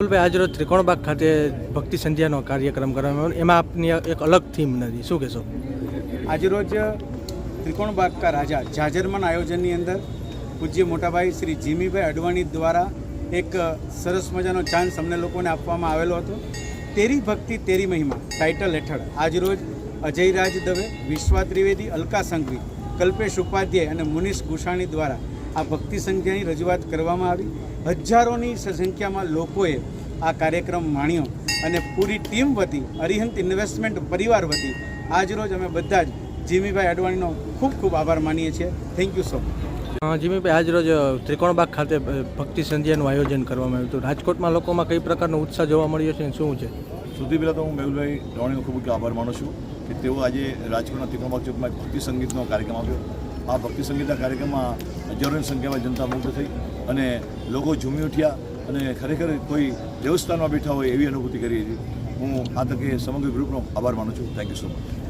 ભાઈ આજરોજ ત્રિકોણબાગ ખાતે ભક્તિ સંધ્યાનો કાર્યક્રમ કરવામાં આવ્યો. એમાં આપની એક અલગ થીમ નથી શું કહેશો? આજરોજ ત્રિકોણબાગ કા રાજા જાજરમાન આયોજનની અંદર પૂજ્ય મોટાભાઈ શ્રી જીમીભાઈ અડવાણી દ્વારા એક સરસ મજાનો ચાન્સ અમને લોકોને આપવામાં આવેલો હતો. તેરી ભક્તિ, તેરી મહિમા ટાઇટલ હેઠળ આજરોજ અજયરાજ દવે વિશ્વા ત્રિવેદી અલકા સંઘવી, કલ્પેશ ઉપાધ્યાય અને મુનીશ ગુસાણી દ્વારા આ ભક્તિ સંખ્યાની રજૂઆત કરવામાં આવી. હજારોની સંખ્યામાં લોકોએ આ કાર્યક્રમ માણ્યો અને પૂરી ટીમ વતી અરિહંત ઇન્વેસ્ટમેન્ટ પરિવાર વતી આજરોજ અમે બધા જ જીમીભાઈ અડવાણીનો ખૂબ ખૂબ આભાર માનીએ છીએ. Thank you so much Jimibhai આજરોજ ત્રિકોણબાગ ખાતે ભક્તિ સંધ્યાનું આયોજન કરવામાં આવ્યું હતું. રાજકોટમાં લોકોમાં કઈ પ્રકારનો ઉત્સાહ જોવા મળ્યો છે અને શું છે? સૌથી પહેલાં તો હું મેહુલભાઈ ખૂબ ખૂબ આભાર માનું છું કે તેઓ આજે રાજકોટના ત્રિકોણબાગ ચોકમાં ભક્તિ સંગીતનો કાર્યક્રમ આપ્યો. આ ભક્તિ સંગીતના કાર્યક્રમમાં હજારોની સંખ્યામાં જનતા મુક્ત થઈ અને લોકો ઝૂમી ઉઠ્યા અને ખરેખર કોઈ દેવસ્થાનમાં બેઠા હોય એવી અનુભૂતિ કરી હતી. હું આ તકે સમગ્ર ગ્રુપનો આભાર માનું છું. Thank you so much